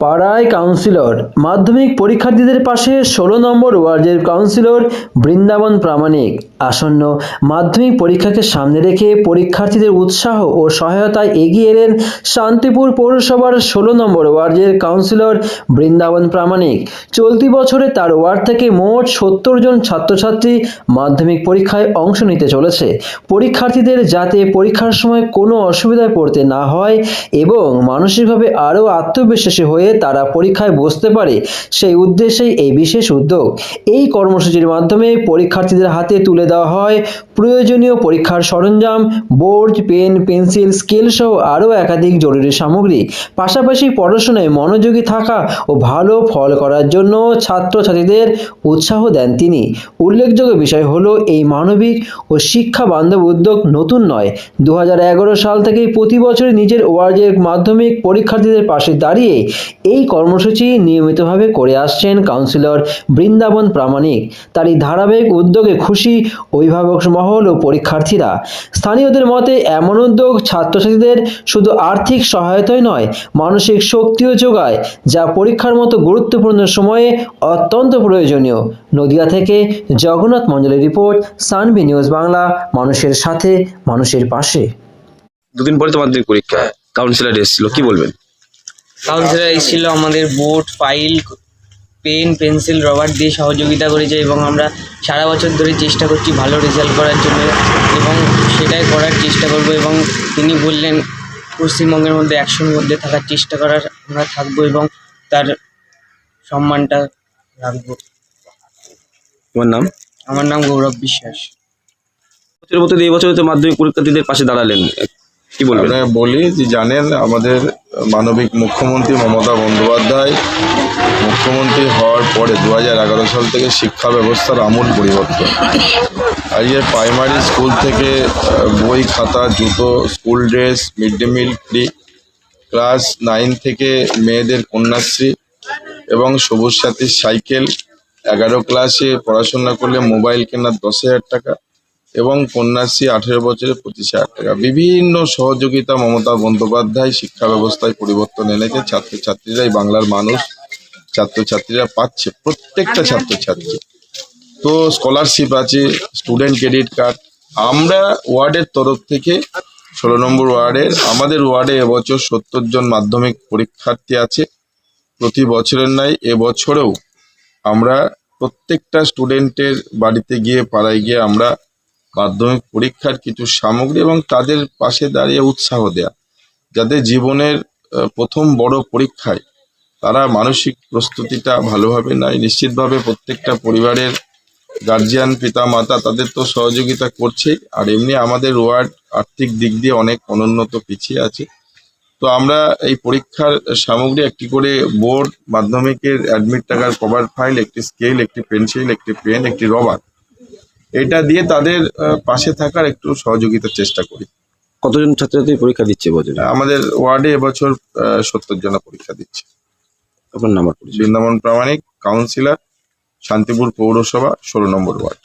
পাড়ায় কাউন্সিলর মাধ্যমিক পরীক্ষার্থীদের পাশে ষোলো নম্বর ওয়ার্ডের কাউন্সিলর বৃন্দাবন প্রামাণিক। আসন্ন মাধ্যমিক পরীক্ষাকে সামনে রেখে পরীক্ষার্থীদের উৎসাহ ও সহায়তায় এগিয়ে এলেন শান্তিপুর পৌরসভার ষোলো নম্বর ওয়ার্ডের কাউন্সিলর বৃন্দাবন প্রামাণিক। চলতি বছরে তার ওয়ার্ড থেকে মোট সত্তর জন ছাত্রছাত্রী মাধ্যমিক পরীক্ষায় অংশ নিতে চলেছে। পরীক্ষার্থীদের যাতে পরীক্ষার সময় কোনো অসুবিধায় পড়তে না হয় এবং মানসিকভাবে আরও আত্মবিশ্বাসী হয়ে তারা পরীক্ষায় বসতে পারে সেই উদ্দেশ্যেই এই বিশেষ উদ্যোগ। এই কর্মসূচির মাধ্যমে পরীক্ষার্থীদের হাতে তুলে দেওয়া হয় প্রয়োজনীয় পরীক্ষার সরঞ্জাম, বোর্ড, পেন, পেন্সিল, স্কেল সহ আরও একাধিক জরুরি সামগ্রী। পাশাপাশি পড়াশোনায় মনোযোগী থাকা ও ভালো ফল করার জন্য ছাত্রছাত্রীদের উৎসাহ দেন তিনি। উল্লেখযোগ্য বিষয় হলো এই মানবিক ও শিক্ষা বান্ধব উদ্যোগ নতুন নয়। দু সাল থেকেই প্রতি বছর নিজের ওয়ার্ডের মাধ্যমিক পরীক্ষার্থীদের পাশে দাঁড়িয়ে এই কর্মসূচি নিয়মিতভাবে করে আসছেন কাউন্সিলর বৃন্দাবন প্রামাণিক। তার এই ধারাবাহিক উদ্যোগে খুশি অভিভাবক মহল ও পরীক্ষার্থীরা। স্থানীয়দের মতে, এমন উদ্যোগ ছাত্রছাত্রীদের শুধু আর্থিক সহায়তাই নয়, মানসিক শক্তিও যোগায়, যা পরীক্ষার মতো গুরুত্বপূর্ণ সময়ে অত্যন্ত প্রয়োজনীয়। নদিয়া থেকে জগন্নাথ মঞ্জলের রিপোর্ট সানভি নিউজ বাংলা, মানুষের সাথে, মানুষের পাশে। দুদিন পরে তো মাধ্যমিক পরীক্ষা, কাউন্সিলর এসেছিল, কি বলবেন? কাউন্সিলর এসেছিল আমাদের board file pen pencil rubber দিয়ে সহযোগিতা করেছে এবং আমরা সারা বছর ধরে চেষ্টা করছি ভালো রেজাল্ট করার জন্য এবং সেটাই করার চেষ্টা করব এবং তিনি বললেন পশ্চিমবঙ্গের মধ্যে একশোর মধ্যে থাকার চেষ্টা করার আমরা থাকব এবং তার সম্মানটা রাখব। তোমার নাম? আমার নাম গৌরব বিশ্বাস। বছরের মতো এই বছর মাধ্যমিক পরীক্ষার্থীদের পাশে দাঁড়ালেন। কি বলবেন? বলি যে জানেন, আমাদের মানবিক মুখ্যমন্ত্রী মমতা বন্দ্যোপাধ্যায় মুখ্যমন্ত্রী হওয়ার পরে দু হাজার এগারো সাল থেকে শিক্ষা ব্যবস্থার আমূল পরিবর্তন। আজকে প্রাইমারি স্কুল থেকে বই খাতা, জুতো school dress mid day meal free class nine থেকে মেয়েদের কন্যাশ্রী এবং সবুজ সাথীর সাইকেল এগারো ক্লাসে পড়াশোনা করলে মোবাইল কেনার দশ হাজার টাকা। এবং কন্যাশ্রী আঠেরো বছরে পঁচিশ হাজার টাকা। বিভিন্ন সহযোগিতা মমতা বন্দ্যোপাধ্যায় শিক্ষা ব্যবস্থায় পরিবর্তন এনেছে ছাত্রছাত্রীরা এই বাংলার মানুষ। ছাত্রছাত্রীরা পাচ্ছে প্রত্যেকটা ছাত্রছাত্রী। তো স্কলারশিপ আছে স্টুডেন্ট ক্রেডিট কার্ড আমরা ওয়ার্ডের তরফ থেকে ষোলো নম্বর ওয়ার্ডের আমাদের ওয়ার্ডে এবছর সত্তর জন মাধ্যমিক পরীক্ষার্থী আছে। প্রতি বছরের ন্যায় এবছরেও আমরা প্রত্যেকটা স্টুডেন্টের বাড়িতে গিয়ে পাড়ায় গিয়ে আমরা মাধ্যমিক পরীক্ষার কিছু সামগ্রী এবং তাদের পাশে দাঁড়িয়ে উৎসাহ দেয়া। যাতে জীবনের প্রথম বড় পরীক্ষায় তারা মানসিক প্রস্তুতিটা ভালোভাবে নেয়। নিশ্চিতভাবে প্রত্যেকটা পরিবারের গার্জিয়ান পিতা মাতা তাদের তো সহযোগিতা করছেই। আর এমনি আমাদের ওয়ার্ড আর্থিক দিক দিয়ে অনেক অনুন্নত পিছিয়ে আছে। তো আমরা এই পরীক্ষার সামগ্রী একটি করে বোর্ড মাধ্যমিকের অ্যাডমিট টাকার কভার ফাইল একটি স্কেল একটি পেন্সিল একটি পেন একটি রবার এটা দিয়ে তাদের পাশে থাকার একটু সহযোগিতার চেষ্টা করি। কতজন ছাত্রছাত্রী পরীক্ষা দিচ্ছে বছর? আমাদের ওয়ার্ডে এবছর সত্তর জন পরীক্ষা দিচ্ছে। আপনার নাম্বার বৃন্দাবন প্রামাণিক কাউন্সিলর শান্তিপুর পৌরসভা ষোলো নম্বর ওয়ার্ড।